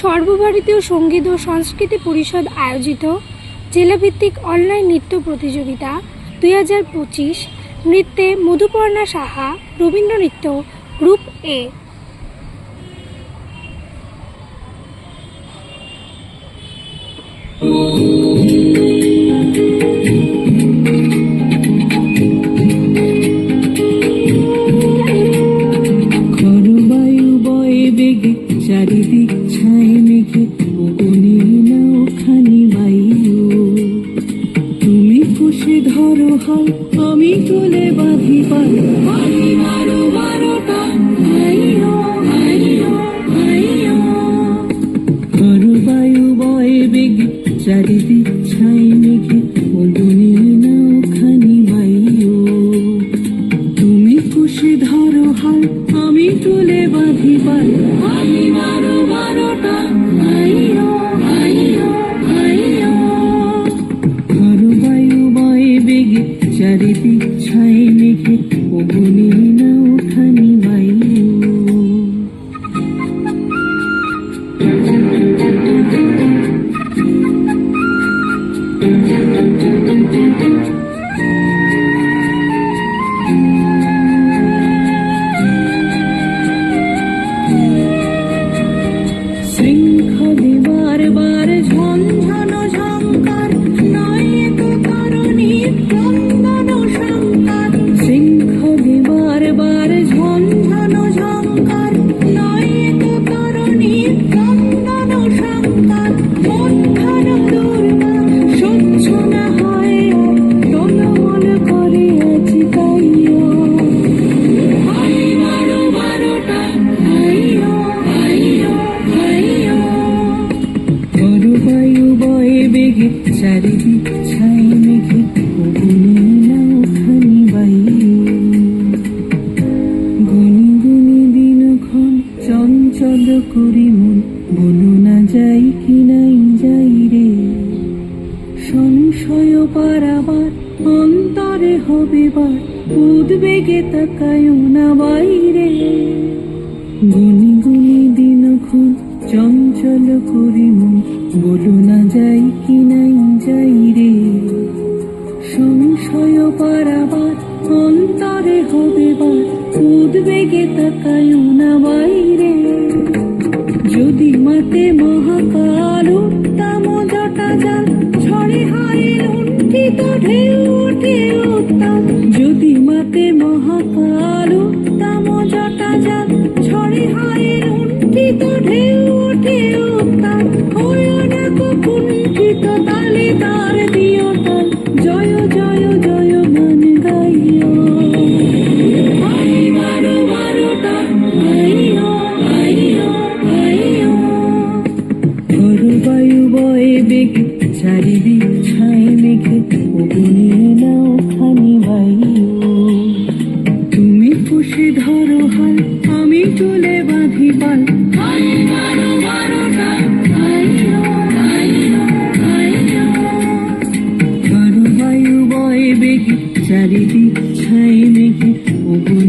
সর্বভারতীয় সংগীত ও সংস্কৃতি পরিষদ আয়োজিত জেলাভিত্তিক অনলাইন নৃত্য প্রতিযোগিতা দুই হাজার পঁচিশ নৃত্যে মধুপর্ণা সাহা, রবীন্দ্র নৃত্য গ্রুপ এ। চারিদিক ছায় নাও খানি বায়ু তুমি খুশি ধরো হাল, আমি তুলে বাঁধি আমি মারো খরবায়ু বয়ে বেগে চারিদিক ওগনে নাও খানি বায়ু তুমি খুশি ধরো হাল আমি তুলে বাঁধি। পাল Thank you. বয়ে চারিদিক ছাই মেঘে ওগুনে নাও খানি বায়ু গুনি গুনি দিনক্ষণ চঞ্চল করি মন বলো না যাই কি নাই যাই রে সংশয় পারাবার অন্তরে হবে বার উদ্বেগে তাকায় না বাইরে গুনি গুনি দিনক্ষণ চঞ্চল করি মন বলো না যাই কি নাই যাই রে। সংশয় পারাবার অন্তরে হবে বার, উদ্বেগে তাকায় না বাইরে। যদি মাতে মহাকাল, উত্তম জটা জাল, ঝড়ে হায় লুণ্ঠিত ঢেউ, ওঠে উত্তাল। যদি মাতে মহাকাল, উত্তম জটা জাল, ঝড়ে হায় লুণ্ঠিত ঢেউ কুণ্ঠিত তালে তার দিও তাল জয় জয় জয় মান গাইও। আই মারো মারো টান আইয়ো আইয়ো আইয়ো বায়ু বয়ে বেগে, চারিদিক ছায় মেঘে নাকি চারিদিক ছাই নাকি ওগো